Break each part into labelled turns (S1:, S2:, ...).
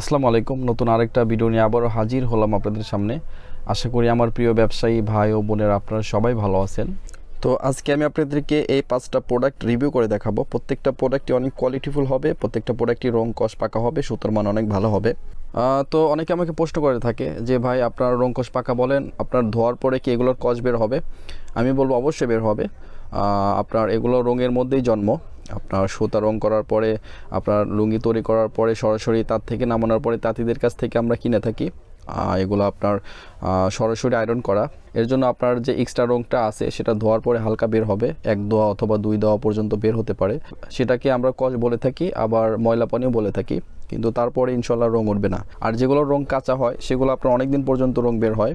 S1: আসসালামু আলাইকুম। নতুন আরেকটা ভিডিও নিয়ে আবারও হাজির হলাম আপনাদের সামনে। আশা করি আমার প্রিয় ব্যবসায়ী ভাই ও বোনের আপনারা সবাই ভালো আছেন। তো আজকে আমি আপনাদেরকে এই পাঁচটা প্রোডাক্ট রিভিউ করে দেখাবো। প্রত্যেকটা প্রোডাক্টই অনেক কোয়ালিটিফুল হবে, প্রত্যেকটা প্রোডাক্টই রং কষ পাকা হবে, সুতোর মান অনেক ভালো হবে। তো অনেকে আমাকে প্রশ্ন করে থাকে যে, ভাই, আপনার রং কষ পাকা বলেন, আপনার ধোয়ার পরে কি এগুলোর কষ বের হবে? আমি বলব, অবশ্যই বের হবে। আপনার এগুলো রঙের মধ্যেই জন্ম। আপনার সুতা রং করার পরে, আপনার লুঙ্গি তৈরি করার পরে সরাসরি তার থেকে নামানোর পরে তাঁতিদের কাছ থেকে আমরা কিনে থাকি। এগুলো আপনার সরাসরি আয়রন করা। এর জন্য আপনার যে এক্সট্রা রংটা আছে, সেটা ধোয়ার পরে হালকা বের হবে। এক দোয়া অথবা দুই দোয়া পর্যন্ত বের হতে পারে। সেটাকে আমরা কচ বলে থাকি, আবার ময়লা পানিও বলে থাকি। কিন্তু তারপরে ইনশাল্লাহ রং উঠবে না। আর যেগুলো রং কাঁচা হয়, সেগুলো আপনার অনেক দিন পর্যন্ত রং বের হয়।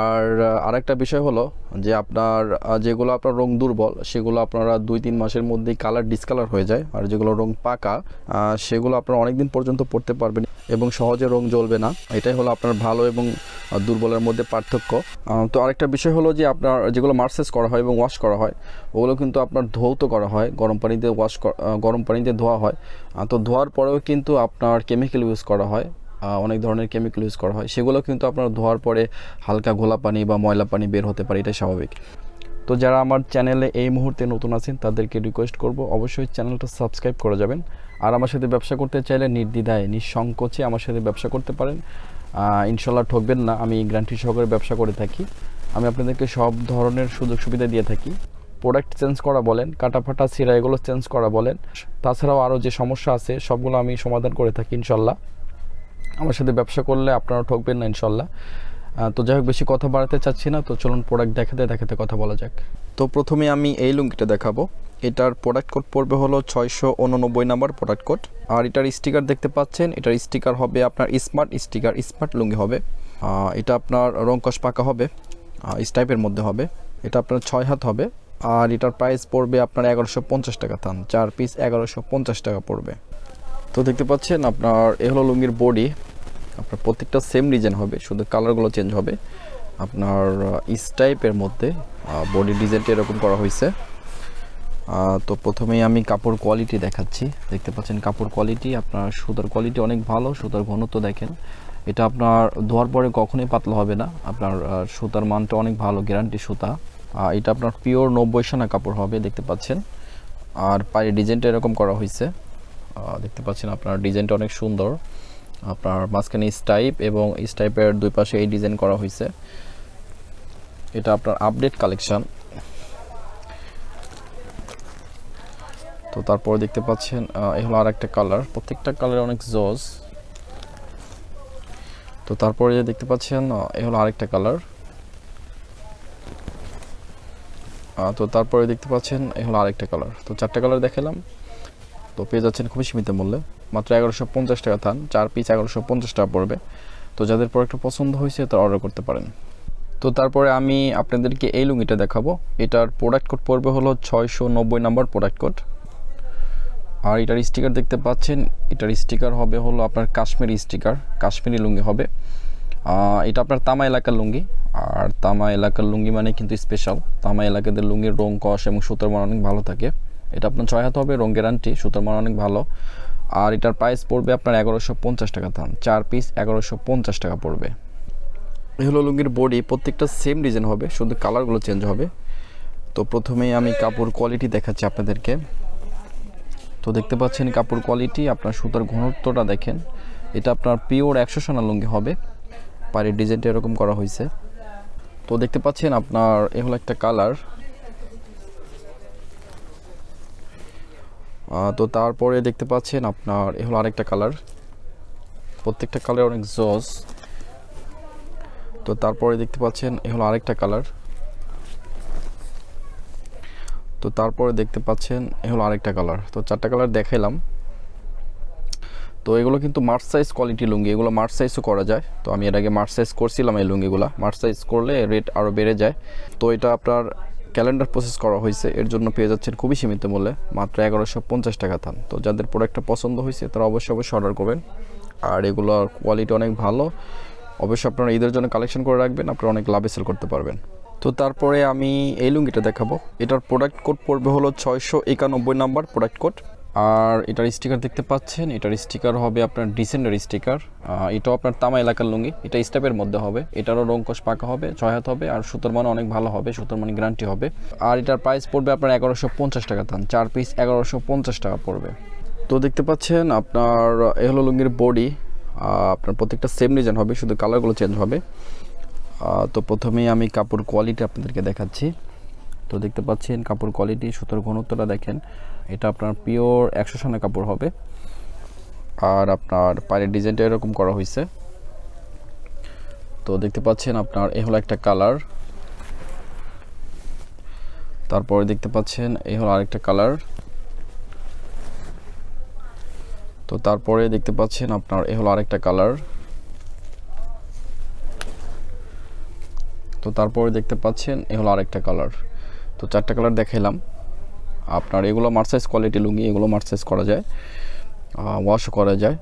S1: আর আরেকটা বিষয় হলো যে আপনার যেগুলো আপনার রং দুর্বল, সেগুলো আপনারা দুই, তিন মাসের মধ্যেই কালার ডিসকালার হয়ে যায়। আর যেগুলো রং পাকা সেগুলো আপনারা অনেক দিন পর্যন্ত পড়তে পারবেন এবং সহজে রং জ্বলবে না। এটাই হলো আপনার ভালো এবং দুর্বলের মধ্যে পার্থক্য। তো আরেকটা বিষয় হলো যে আপনার যেগুলো মার্সেস করা হয় এবং ওয়াশ করা হয়, ওগুলো কিন্তু আপনার ধৌত করা হয়, গরম পানিতে ওয়াশ গরম পানিতে ধোয়া হয়। তো ধোয়ার পরেও কিন্তু আপনার কেমিক্যাল ইউজ করা হয়। অনেক ধরনের কেমিক্যাল ইউজ করা হয়। সেগুলো কিন্তু আপনার ধোয়ার পরে হালকা ঘোলা পানি বা ময়লা পানি বের হতে পারে এটা স্বাভাবিক। তো যারা আমার চ্যানেলে এই মুহূর্তে নতুন আছেন, তাদেরকে রিকোয়েস্ট করব, অবশ্যই চ্যানেলটা সাবস্ক্রাইব করে যাবেন। আর আমার সাথে ব্যবসা করতে চাইলে নির্দ্বিধায়, নিঃসংকোচে আমার সাথে ব্যবসা করতে পারেন। ইনশাল্লাহ ঠকবেন না, আমি গ্যারান্টি সহকারে ব্যবসা করে থাকি। আমি আপনাদেরকে সব ধরনের সুযোগ সুবিধা দিয়ে থাকি। প্রোডাক্ট চেঞ্জ করা বলেন কাটা ফাটা সিরা, এগুলো চেঞ্জ করা বলেন। তাছাড়াও আরও যে সমস্যা আছে, সবগুলো আমি সমাধান করে থাকি ইনশাল্লাহ আমার সাথে ব্যবসা করলে আপনারা ঠকবেন না ইনশাল্লাহ তো যাই হোক, বেশি কথা বাড়াতে চাচ্ছি না, তো চলুন প্রোডাক্ট দেখাতে দেখাতে কথা বলা যাক। তো প্রথমে আমি এই লুঙ্গিটা দেখাবো। এটার প্রোডাক্ট কোড পড়বে হলো ছয়শো উননব্বই নাম্বার প্রোডাক্ট কোড আর এটার স্টিকার দেখতে পাচ্ছেন, এটার স্টিকার হবে আপনার স্মার্ট স্টিকার স্মার্ট লুঙ্গি হবে। এটা আপনার রংকশ পাকা হবে স্টাইপের মধ্যে হবে। এটা আপনার ছয় হাত হবে। আর এটার প্রাইস পড়বে আপনার এগারোশো পঞ্চাশ টাকা থান, চার পিস এগারোশো পঞ্চাশ টাকা পড়বে। তো দেখতে পাচ্ছেন আপনার, এ হলো লুঙ্গির বডি আপনার প্রত্যেকটা সেম ডিজাইন হবে, শুধু কালারগুলো চেঞ্জ হবে। আপনার ইস স্টাইপের মধ্যে বডি ডিজাইনটা এরকম করা হয়েছে। তো প্রথমেই আমি কাপড় কোয়ালিটি দেখাচ্ছি। দেখতে পাচ্ছেন কাপড় কোয়ালিটি আপনার সুতার কোয়ালিটি অনেক ভালো, সুতার ঘনত্ব দেখেন। এটা আপনার ধোয়ার পরে কখনোই পাতলা হবে না। আপনার সুতার মানটা অনেক ভালো গ্যারান্টি সুতা। এটা আপনার পিওর নব্বই সানা কাপড় হবে, দেখতে পাচ্ছেন। আর পায়ে ডিজাইনটা এরকম করা হয়েছে। দেখতে পাচ্ছেন আপনার ডিজাইনটা অনেক সুন্দর। আপনার মাঝখানে স্টাইপ এবং স্টাইপের দুই পাশে এই ডিজাইন করা হয়েছে। এটা আপনার আপডেট কালেকশন। তো তারপরে দেখতে পাচ্ছেন এই হলো আর একটা কালার। প্রত্যেকটা কালার অনেক জজ। তো তারপরে যে দেখতে পাচ্ছেন এই হলো আরেকটা কালার। তো তারপরে দেখতে পাচ্ছেন এই হলো আরেকটা কালার। তো চারটা কালার দেখালাম। তো পেয়ে যাচ্ছেন খুবই সীমিত মূল্যে। মাত্র এগারোশো পঞ্চাশ টাকা থান, চার পিস এগারোশো পঞ্চাশ টাকা পড়বে। তো যাদের প্রোডাক্টটা পছন্দ হয়েছে, তারা অর্ডার করতে পারেন। তো তারপরে আমি আপনাদেরকে এই লুঙ্গিটা দেখাবো। এটার প্রোডাক্ট কোড পড়বে হলো ছয়শো নব্বই নাম্বার প্রোডাক্ট কোড আর এটার স্টিকার দেখতে পাচ্ছেন, এটার স্টিকার হবে হলো আপনার কাশ্মীরি স্টিকার কাশ্মীরি লুঙ্গি হবে। এটা আপনার তামা এলাকার লুঙ্গি। আর তামা এলাকার লুঙ্গি মানে কিন্তু স্পেশাল তামা এলাকাদের লুঙ্গির রং, কষ এবং সুতোর মান অনেক ভালো থাকে। এটা আপনার ছয় হাত হবে রং গ্যারান্টি সুতোর মান অনেক ভালো। আর এটার প্রাইস পড়বে আপনার এগারোশো পঞ্চাশ টাকা দাম, চার পিস এগারোশো পঞ্চাশ টাকা পড়বে। এই হলো লুঙ্গির বডি প্রত্যেকটা সেম ডিজাইন হবে, শুধু কালারগুলো চেঞ্জ হবে। তো প্রথমেই আমি কাপড় কোয়ালিটি দেখাচ্ছি আপনাদেরকে। তো দেখতে পাচ্ছেন কাপড় কোয়ালিটি আপনার সুতার ঘনত্বটা দেখেন। এটা আপনার পিওর একশো সোনা লুঙ্গি হবে। পাড়ির ডিজাইনটা এরকম করা হয়েছে। তো দেখতে পাচ্ছেন আপনার, এ হলো একটা কালার তো তারপরে দেখতে পাচ্ছেন আপনার, এ হলো আরেকটা কালার প্রত্যেকটা কালার অনেক জজ তো তারপরে দেখতে পাচ্ছেন, এ হলো আরেকটা কালার তো তারপরে দেখতে পাচ্ছেন, এ হলো আরেকটা কালার তো চারটা কালার দেখাইলাম। তো এগুলো কিন্তু মার্চ সাইজ কোয়ালিটি লুঙ্গি, এগুলো মার্চ সাইজও করা যায়। তো আমি এর আগে মার্চ সাইজ করছিলাম এই লুঙ্গিগুলো। মার্চ সাইজ করলে রেট আরও বেড়ে যায়। তো এটা আপনার ক্যালেন্ডার প্রসেস করা হয়েছে, এর জন্য পেয়ে যাচ্ছেন খুবই সীমিত মূল্যে, মাত্র এগারোশো পঞ্চাশ টাকা থান। তো যাদের প্রোডাক্টটা পছন্দ হয়েছে, তারা অবশ্যই অবশ্যই অর্ডার করবেন। আর এগুলোর কোয়ালিটি অনেক ভালো। অবশ্যই আপনারা ঈদের জন্য কালেকশন করে রাখবেন, আপনারা অনেক লাভে সেল করতে পারবেন। তো তারপরে আমি এই লুঙ্গিটা দেখাবো। এটার প্রোডাক্ট কোড পড়বে হলো ছয়শো একানব্বই নাম্বার প্রোডাক্ট কোড আর এটার স্টিকার দেখতে পাচ্ছেন, এটার স্টিকার হবে আপনার ডিসেন্ডার স্টিকার এটাও আপনার তামা এলাকার লুঙ্গি, এটা স্টেপের মধ্যে হবে, এটারও রঙ্কশ পাকা হবে, ছয় হাত হবে আর সুতোর মান অনেক ভালো হবে, সুতোর মানে গ্যারান্টি হবে। আর এটার প্রাইস পড়বে আপনার এগারোশো পঞ্চাশ টাকা দাম, চার পিস এগারোশো পঞ্চাশ টাকা পড়বে। তো দেখতে পাচ্ছেন আপনার, এ হলো লুঙ্গির বডি আপনার প্রত্যেকটা সেম ডিজাইন হবে, শুধু কালারগুলো চেঞ্জ হবে। তো প্রথমেই আমি কাপড় কোয়ালিটি আপনাদেরকে দেখাচ্ছি। তো দেখতে পাচ্ছেন কাপড় কোয়ালিটি সুতোর ঘনত্বটা দেখেন। এটা আপনার পিওর একশো সানা কাপড় হবে। আর আপনার পায়ের ডিজাইনটা এরকম করা হয়েছে তো দেখতে পাচ্ছেন আপনার এ হলো একটা কালার। তারপরে দেখতে পাচ্ছেন এই হলো আরেকটা কালার। তো তারপরে দেখতে পাচ্ছেন আপনার এ হলো আরেকটা কালার। তো তারপরে দেখতে পাচ্ছেন এ হলো আরেকটা কালার। তো চারটা কালার দেখাইলাম। আপনার এগুলো মার্সাইজ কোয়ালিটি লুঙ্গি, এগুলো মার্সাইজ করা যায় ওয়াশও করা যায়।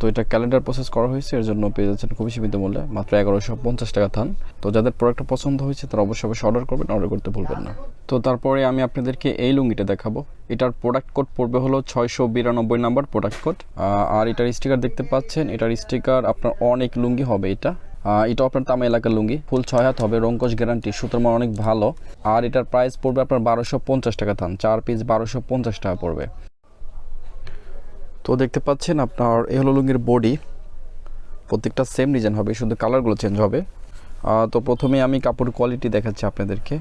S1: তো এটা ক্যালেন্ডার প্রসেস করা হয়েছে, এর জন্য পেয়ে যাচ্ছেন খুবই সীমিত মূল্যে, মাত্র এগারোশো পঞ্চাশ টাকা থান। তো যাদের প্রোডাক্টটা পছন্দ হয়েছে, তারা অবশ্যই অবশ্যই অর্ডার করবেন অর্ডার করতে ভুলবেন না। তো তারপরে আমি আপনাদেরকে এই লুঙ্গিটা দেখাবো। এটার প্রোডাক্ট কোড পড়বে হলো ছয়শো বিরানব্বই নাম্বার প্রোডাক্ট কোড আর এটার স্টিকার দেখতে পাচ্ছেন, এটার স্টিকার আপনার অনেক লুঙ্গি হবে এটা। এটা আপনার তামা এলাকার লুঙ্গি। ফুল ছয় হাত হবে রঙ্কশ গ্যারান্টি সুতোর মান অনেক ভালো। আর এটার প্রাইস পড়বে আপনার বারোশো পঞ্চাশ টাকা থান। চার পিস বারোশো পঞ্চাশ টাকা পড়বে। তো দেখতে পাচ্ছেন আপনার, এ হলো লুঙ্গির বডি প্রত্যেকটা সেম ডিজাইন হবে, শুধু কালারগুলো চেঞ্জ হবে। তো প্রথমে আমি কাপড় কোয়ালিটি দেখাচ্ছি আপনাদেরকে।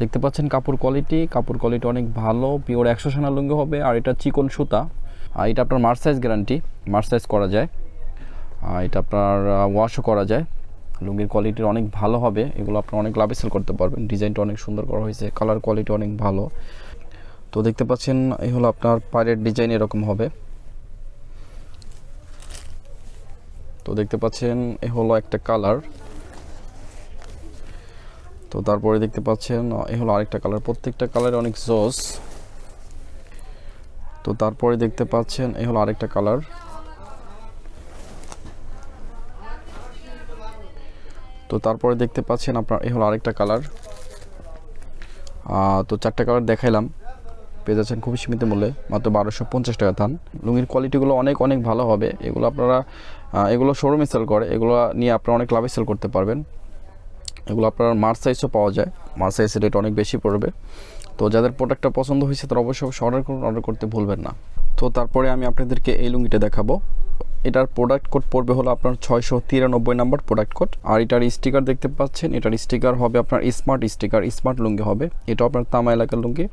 S1: দেখতে পাচ্ছেন কাপড় কোয়ালিটি কাপড় কোয়ালিটি অনেক ভালো পিওর একশো সোনা লুঙ্গি হবে। আর এটা চিকন সুতা। আর এটা আপনার মার্সাইজ গ্যারান্টি মার্সাইজ করা যায়। এটা আপনার ওয়াশও করা যায়। লুঙ্গির কোয়ালিটি অনেক ভালো হবে। এগুলো আপনার অনেক লাভে সেল করতে পারবেন। ডিজাইনটা অনেক সুন্দর করা হয়েছে। কালার কোয়ালিটি অনেক ভালো। তো দেখতে পাচ্ছেন, এই হলো আপনার পায়ের ডিজাইন এরকম হবে। তো দেখতে পাচ্ছেন, এ হলো একটা কালার তো তারপরে দেখতে পাচ্ছেন, এ হলো আরেকটা কালার প্রত্যেকটা কালার অনেক জোস তো তারপরে দেখতে পাচ্ছেন, এ হলো আরেকটা কালার তো তারপরে দেখতে পাচ্ছেন আপনার, এ হলো আরেকটা কালার তো চারটা কালার দেখাইলাম। পেয়ে যাচ্ছেন খুবই সীমিত মূল্যে, মাত্র বারোশো পঞ্চাশ টাকা থান। লুঙ্গির কোয়ালিটিগুলো অনেক অনেক ভালো হবে। এগুলো আপনারা এগুলো শোরুমে সেল করে, এগুলো নিয়ে আপনারা অনেক লাভে সেল করতে পারবেন। এগুলো আপনার মার্চ সাইজও পাওয়া যায়। মার্চ সাইজের রেট অনেক বেশি পড়বে। তো যাদের প্রোডাক্টটা পছন্দ হয়েছে, তারা অবশ্যই অবশ্যই অর্ডার করুন অর্ডার করতে ভুলবেন না। তো তারপরে আমি আপনাদেরকে এই লুঙ্গিটা দেখাবো। এটার প্রোডাক্ট কোড পড়বে হলো আপনার ছয়শো তিরানব্বই নাম্বার প্রোডাক্ট কোড আর এটার স্টিকার দেখতে পাচ্ছেন, এটার স্টিকার হবে আপনার স্মার্ট স্টিকার স্মার্ট লুঙ্গি হবে। এটা আপনার তামা এলাকার লুঙ্গি।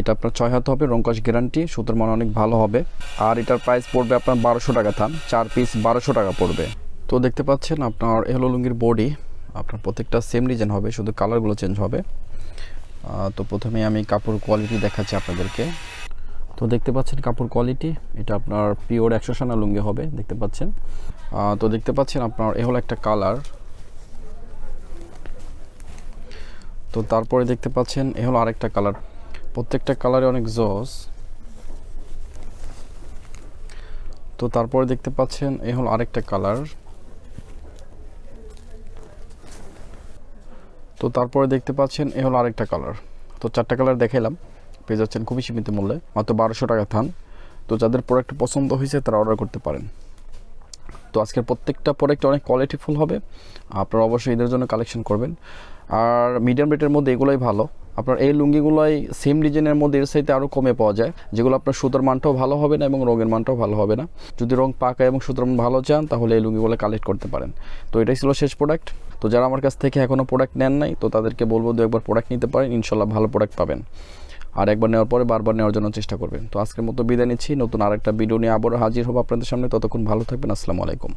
S1: এটা আপনার ছয় হাত হবে রঙ্কশ গ্যারান্টি সুতোর মান অনেক ভালো হবে। আর এটার প্রাইস পড়বে আপনার বারোশো টাকা, থাম, চার পিস বারোশো টাকা পড়বে। তো দেখতে পাচ্ছেন আপনার এ হলো লুঙ্গির বডি আপনার প্রত্যেকটা সেম ডিজাইন হবে, শুধু কালারগুলো চেঞ্জ হবে। তো প্রথমে আমি কাপড় কোয়ালিটি দেখাচ্ছি আপনাদেরকে। তো দেখতে পাচ্ছেন কাপড় কোয়ালিটি এটা আপনার পিওর একশো সানা লুঙ্গি হবে, দেখতে পাচ্ছেন। তো দেখতে পাচ্ছেন আপনার, এ হলো একটা কালার তো তারপরে দেখতে পাচ্ছেন, এ হলো আরেকটা কালার প্রত্যেকটা কালারে অনেক জস। তো তারপরে দেখতে পাচ্ছেন, এ হলো আরেকটা কালার তো তারপরে দেখতে পাচ্ছেন, এ হলো আরেকটা কালার তো চারটা কালার দেখাইলাম। পেয়ে যাচ্ছেন খুবই সীমিত মূল্যে, মাত্র বারোশো টাকা থান। তো যাদের প্রোডাক্ট পছন্দ হয়েছে, তারা অর্ডার করতে পারেন। তো আজকের প্রত্যেকটা প্রোডাক্ট অনেক কোয়ালিটিফুল হবে। আপনারা অবশ্যই এদের জন্য কালেকশন করবেন। আর মিডিয়াম রেটের মধ্যে এগুলোই ভালো। আপনার এই লুঙ্গিগুলোই সেম ডিজাইনের মধ্যে এর সাইতে আরও কমে পাওয়া যায়। যেগুলো আপনার সুতোর মানটাও ভালো হবে না এবং রঙের মানটাও ভালো হবে না। যদি রং পাকা এবং সুতোর মান ভালো চান, তাহলে এই লুঙ্গিগুলো কালেক্ট করতে পারেন। তো এটাই ছিল শেষ প্রোডাক্ট তো যারা আমার কাছ থেকে এখনও প্রোডাক্ট নেন নাই, তো তাদেরকে বলব দু একবার প্রোডাক্ট নিতে পারেন। ইনশাল্লাহ ভালো প্রোডাক্ট পাবেন। আর একবার নেওয়ার পরে বারবার নেওয়ার জন্য চেষ্টা করবেন। তো আজকের মতো বিদায় নিচ্ছি। নতুন আরেকটা ভিডিও নিয়ে আবারও হাজির হব আপনাদের সামনে। ততক্ষণ ভালো থাকবেন। আসসালামু আলাইকুম।